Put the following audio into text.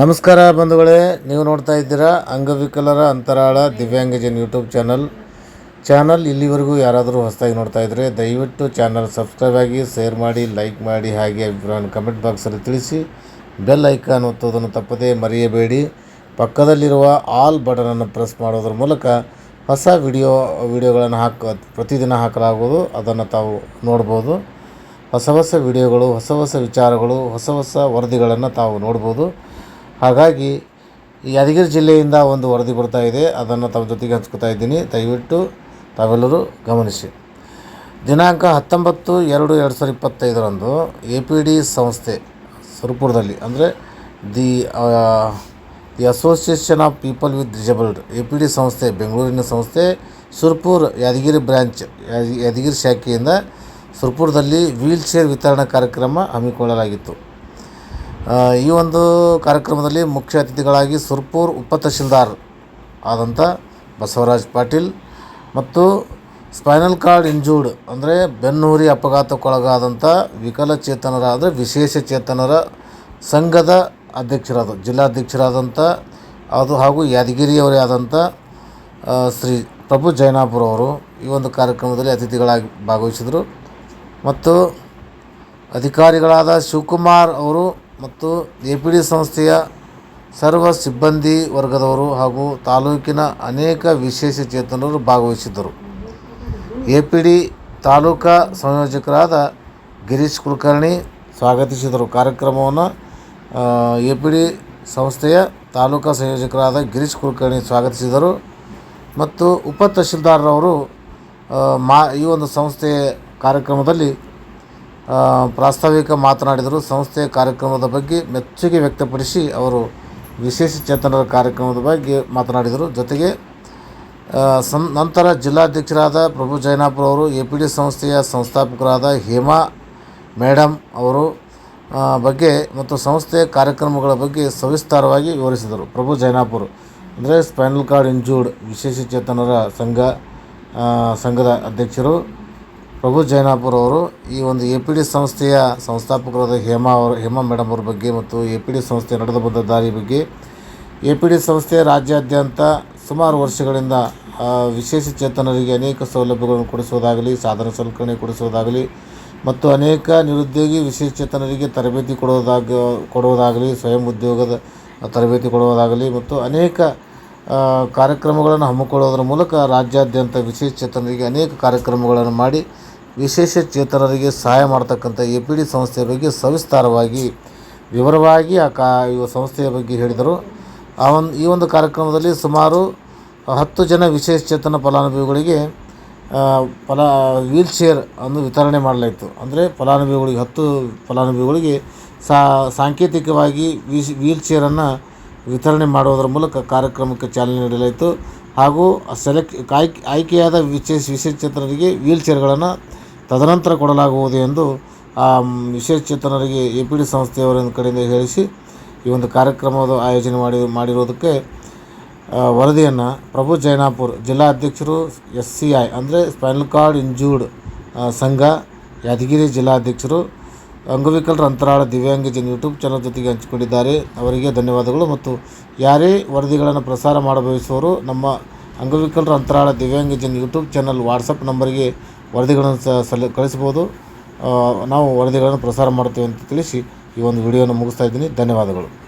ನಮಸ್ಕಾರ ಬಂಧುಗಳೇ, ನೀವು ನೋಡ್ತಾ ಇದ್ದೀರಾ ಅಂಗವಿಕಲರ ಅಂತರಾಳ ದಿವ್ಯಾಂಗಜನ್ ಯೂಟ್ಯೂಬ್ ಚಾನಲ್. ಚಾನಲ್ ಇಲ್ಲಿವರೆಗೂ ಯಾರಾದರೂ ಹೊಸದಾಗಿ ನೋಡ್ತಾ ಇದ್ದರೆ ದಯವಿಟ್ಟು ಚಾನಲ್ ಸಬ್ಸ್ಕ್ರೈಬ್ ಆಗಿ, ಶೇರ್ ಮಾಡಿ, ಲೈಕ್ ಮಾಡಿ, ಹಾಗೆ ಅಭಿಪ್ರಾಯವನ್ನು ಕಮೆಂಟ್ ಬಾಕ್ಸಲ್ಲಿ ತಿಳಿಸಿ. ಬೆಲ್ ಐಕಾನ್ ಒತ್ತೋದನ್ನು ತಪ್ಪದೇ ಮರೆಯಬೇಡಿ. ಪಕ್ಕದಲ್ಲಿರುವ ಆಲ್ ಬಟನನ್ನು ಪ್ರೆಸ್ ಮಾಡೋದ್ರ ಮೂಲಕ ಹೊಸ ವಿಡಿಯೋ, ವಿಡಿಯೋಗಳನ್ನು ಹಾಕ, ಪ್ರತಿದಿನ ಹಾಕಲಾಗುವುದು. ಅದನ್ನು ತಾವು ನೋಡ್ಬೋದು. ಹೊಸ ಹೊಸ ವಿಡಿಯೋಗಳು, ಹೊಸ ಹೊಸ ವಿಚಾರಗಳು, ಹೊಸ ಹೊಸ ವರದಿಗಳನ್ನು ತಾವು ನೋಡ್ಬೋದು. ಹಾಗಾಗಿ ಯಾದಗಿರಿ ಜಿಲ್ಲೆಯಿಂದ ಒಂದು ವರದಿ ಬರ್ತಾ ಇದೆ. ಅದನ್ನು ತಮ್ಮ ಜೊತೆಗೆ ಹಂಚ್ಕೊತಾ ಇದ್ದೀನಿ. ದಯವಿಟ್ಟು ತಾವೆಲ್ಲರೂ ಗಮನಿಸಿ. ದಿನಾಂಕ ಹತ್ತೊಂಬತ್ತು ಎರಡು ಎರಡು ಸಾವಿರದ ಇಪ್ಪತ್ತೈದರಂದು ಎ ಪಿ ಡಿ ಸಂಸ್ಥೆ ಸುರಪುರದಲ್ಲಿ, ಅಂದರೆ the the association of people with disabled A P D ಸಂಸ್ಥೆ, ಬೆಂಗಳೂರಿನ ಸಂಸ್ಥೆ ಸುರ್ಪುರ್ ಯಾದಗಿರಿ ಬ್ರ್ಯಾಂಚ್ ಯಾದಗಿರಿ ಶಾಖೆಯಿಂದ ಸುರ್ಪುರದಲ್ಲಿ ವೀಲ್ ಚೇರ್ ವಿತರಣಾ ಕಾರ್ಯಕ್ರಮ ಹಮ್ಮಿಕೊಳ್ಳಲಾಗಿತ್ತು. ಈ ಒಂದು ಕಾರ್ಯಕ್ರಮದಲ್ಲಿ ಮುಖ್ಯ ಅತಿಥಿಗಳಾಗಿ ಸುರ್ಪೂರ್ ಉಪ ತಹಶೀಲ್ದಾರ್ ಆದಂಥ ಬಸವರಾಜ್ ಪಾಟೀಲ್ ಮತ್ತು ಸ್ಪೈನಲ್ ಕಾರ್ಡ್ ಇಂಜೂರ್ಡ್ ಅಂದರೆ ಬೆನ್ನುಹುರಿ ಅಪಘಾತಕ್ಕೊಳಗಾದಂಥ ವಿಕಲಚೇತನರ ಅಂದರೆ ವಿಶೇಷ ಚೇತನರ ಸಂಘದ ಅಧ್ಯಕ್ಷರಾದ ಜಿಲ್ಲಾಧ್ಯಕ್ಷರಾದಂಥ ಅದು ಹಾಗೂ ಯಾದಗಿರಿಯವರೇ ಆದಂಥ ಶ್ರೀ ಪ್ರಭು ಜೈನಾಪುರ ಅವರು ಈ ಒಂದು ಕಾರ್ಯಕ್ರಮದಲ್ಲಿ ಅತಿಥಿಗಳಾಗಿ ಭಾಗವಹಿಸಿದರು. ಮತ್ತು ಅಧಿಕಾರಿಗಳಾದ ಶಿವಕುಮಾರ್ ಅವರು ಮತ್ತು ಎ ಪಿ ಡಿ ಸಂಸ್ಥೆಯ ಸರ್ವ ಸಿಬ್ಬಂದಿ ವರ್ಗದವರು ಹಾಗೂ ತಾಲೂಕಿನ ಅನೇಕ ವಿಶೇಷ ಚೇತನರು ಭಾಗವಹಿಸಿದ್ದರು. ಎ ಪಿ ಡಿ ತಾಲೂಕಾ ಸಂಯೋಜಕರಾದ ಗಿರೀಶ್ ಕುಲಕರ್ಣಿ ಸ್ವಾಗತಿಸಿದರು. ಕಾರ್ಯಕ್ರಮವನ್ನು ಎ ಪಿ ಡಿ ಸಂಸ್ಥೆಯ ತಾಲೂಕಾ ಸಂಯೋಜಕರಾದ ಗಿರೀಶ್ ಕುಲಕರ್ಣಿ ಸ್ವಾಗತಿಸಿದರು. ಮತ್ತು ಉಪ ತಹಶೀಲ್ದಾರ್ರವರು ಮಾ, ಈ ಒಂದು ಸಂಸ್ಥೆಯ ಕಾರ್ಯಕ್ರಮದಲ್ಲಿ ಪ್ರಾಸ್ತಾವಿಕ ಮಾತನಾಡಿದರು. ಸಂಸ್ಥೆಯ ಕಾರ್ಯಕ್ರಮದ ಬಗ್ಗೆ ಮೆಚ್ಚುಗೆ ವ್ಯಕ್ತಪಡಿಸಿ ಅವರು ವಿಶೇಷ ಚೇತನರ ಕಾರ್ಯಕ್ರಮದ ಬಗ್ಗೆ ಮಾತನಾಡಿದರು. ಜೊತೆಗೆ ಸಂ, ನಂತರ ಜಿಲ್ಲಾಧ್ಯಕ್ಷರಾದ ಪ್ರಭು ಜೈನಾಪುರ ಅವರು ಎ ಪಿ ಡಿ ಸಂಸ್ಥೆಯ ಸಂಸ್ಥಾಪಕರಾದ ಹೇಮಾ ಮೇಡಮ್ ಅವರು ಬಗ್ಗೆ ಮತ್ತು ಸಂಸ್ಥೆಯ ಕಾರ್ಯಕ್ರಮಗಳ ಬಗ್ಗೆ ಸವಿಸ್ತಾರವಾಗಿ ವಿವರಿಸಿದರು. ಪ್ರಭು ಜೈನಾಪುರ್ ಅಂದರೆ ಸ್ಪೈನಲ್ ಕಾರ್ಡ್ ಇಂಜೂರ್ಡ್ ವಿಶೇಷ ಚೇತನರ ಸಂಘ ಸಂಘದ ಅಧ್ಯಕ್ಷರು. ಪ್ರಭು ಜೈನಾಪುರವರು ಈ ಒಂದು ಎ ಪಿ ಡಿ ಸಂಸ್ಥೆಯ ಸಂಸ್ಥಾಪಕರಾದ ಹೇಮಾ ಅವರು, ಹೇಮಾ ಮೇಡಮ್ ಅವ್ರ ಬಗ್ಗೆ ಮತ್ತು ಎ ಪಿ ಡಿ ಸಂಸ್ಥೆ ನಡೆದು ಬಂದ ದಾರಿ ಬಗ್ಗೆ ಎ ಪಿ ಡಿ ಸಂಸ್ಥೆ ರಾಜ್ಯಾದ್ಯಂತ ಸುಮಾರು ವರ್ಷಗಳಿಂದ ವಿಶೇಷ ಚೇತನರಿಗೆ ಅನೇಕ ಸೌಲಭ್ಯಗಳನ್ನು ಕೊಡಿಸೋದಾಗಲಿ ಸಾಧನ ಸಲಕರಣೆ ಕೊಡಿಸೋದಾಗಲಿ ಮತ್ತು ಅನೇಕ ನಿರುದ್ಯೋಗಿ ವಿಶೇಷ ಚೇತನರಿಗೆ ತರಬೇತಿ ಕೊಡುವುದಾಗ, ಕೊಡುವುದಾಗಲಿ, ಸ್ವಯಂ ಉದ್ಯೋಗದ ತರಬೇತಿ ಕೊಡುವುದಾಗಲಿ ಮತ್ತು ಅನೇಕ ಕಾರ್ಯಕ್ರಮಗಳನ್ನು ಹಮ್ಮಿಕೊಳ್ಳೋದ್ರ ಮೂಲಕ ರಾಜ್ಯಾದ್ಯಂತ ವಿಶೇಷ ಚೇತನರಿಗೆ ಅನೇಕ ಕಾರ್ಯಕ್ರಮಗಳನ್ನು ಮಾಡಿ ವಿಶೇಷ ಚೇತನರಿಗೆ ಸಹಾಯ ಮಾಡ್ತಕ್ಕಂಥ ಎ ಪಿ ಡಿ ಸಂಸ್ಥೆಯ ಬಗ್ಗೆ ಸವಿಸ್ತಾರವಾಗಿ ವಿವರವಾಗಿ ಆ ಕಾ ಸಂಸ್ಥೆಯ ಬಗ್ಗೆ ಹೇಳಿದರು. ಆ ಒಂದು ಈ ಒಂದು ಕಾರ್ಯಕ್ರಮದಲ್ಲಿ ಸುಮಾರು ಹತ್ತು ಜನ ವಿಶೇಷ ಚೇತನ ಫಲಾನುಭವಿಗಳಿಗೆ ಫಲ, ವೀಲ್ ಚೇರ್ ಅನ್ನು ವಿತರಣೆ ಮಾಡಲಾಯಿತು. ಅಂದರೆ ಫಲಾನುಭವಿಗಳಿಗೆ, ಹತ್ತು ಫಲಾನುಭವಿಗಳಿಗೆ ಸಾಂಕೇತಿಕವಾಗಿ ವೀಲ್ ಚೇರನ್ನು ವಿತರಣೆ ಮಾಡುವುದರ ಮೂಲಕ ಕಾರ್ಯಕ್ರಮಕ್ಕೆ ಚಾಲನೆ ನೀಡಲಾಯಿತು. ಹಾಗೂ ಸೆಲೆಕ್ಟ್ ಆಯ್ಕೆ ಆಯ್ಕೆಯಾದ ವಿಶೇಷ ವಿಶೇಷಚೇತನರಿಗೆ ವೀಲ್ಚೇರ್ಗಳನ್ನು ವೀಲ್ ಚೇರ್ಗಳನ್ನು ತದನಂತರ ಕೊಡಲಾಗುವುದು ಎಂದು ಆ ಮ್, ವಿಶೇಷ ಚೇತನರಿಗೆ ಎ ಪಿ ಡಿ ಸಂಸ್ಥೆಯವರ ಕಡೆಯಿಂದ ಹೇಳಿಸಿ ಈ ಒಂದು ಕಾರ್ಯಕ್ರಮದ ಆಯೋಜನೆ ಮಾಡಿ ಮಾಡಿರೋದಕ್ಕೆ ವರದಿಯನ್ನು ಪ್ರಭು ಜೈನಾಪುರ್ ಜಿಲ್ಲಾ ಅಧ್ಯಕ್ಷರು ಎಸ್ ಸಿ ಐ ಅಂದರೆ ಸ್ಪೈನಲ್ ಕಾರ್ಡ್ ಇಂಜೂರ್ಡ್ ಸಂಘ ಯಾದಗಿರಿ ಜಿಲ್ಲಾಧ್ಯಕ್ಷರು ಅಂಗವಿಕಲರ ಅಂತರಾಳ ದಿವ್ಯಾಂಗಜನ್ ಯೂಟ್ಯೂಬ್ ಚಾನಲ್ ಜೊತೆಗೆ ಹಂಚಿಕೊಂಡಿದ್ದಾರೆ. ಅವರಿಗೆ ಧನ್ಯವಾದಗಳು ಮತ್ತು ಯಾರೇ ವರದಿಗಳನ್ನು ಪ್ರಸಾರ ಮಾಡಬಯಸುವವರು ನಮ್ಮ ಅಂಗವಿಕಲರ ಅಂತರಾಳ ದಿವ್ಯಾಂಗಜನ್ ಯೂಟ್ಯೂಬ್ ಚಾನಲ್ ವಾಟ್ಸಪ್ ನಂಬರ್ಗೆ ವರದಿಗಳನ್ನು ಸ ಸಲ್ಲ ಕಳಿಸ್ಬೋದು ನಾವು ವರದಿಗಳನ್ನು ಪ್ರಸಾರ ಮಾಡ್ತೇವೆ ಅಂತ ತಿಳಿಸಿ ಈ ಒಂದು ವಿಡಿಯೋನ ಮುಗಿಸ್ತಾ ಇದ್ದೀನಿ. ಧನ್ಯವಾದಗಳು.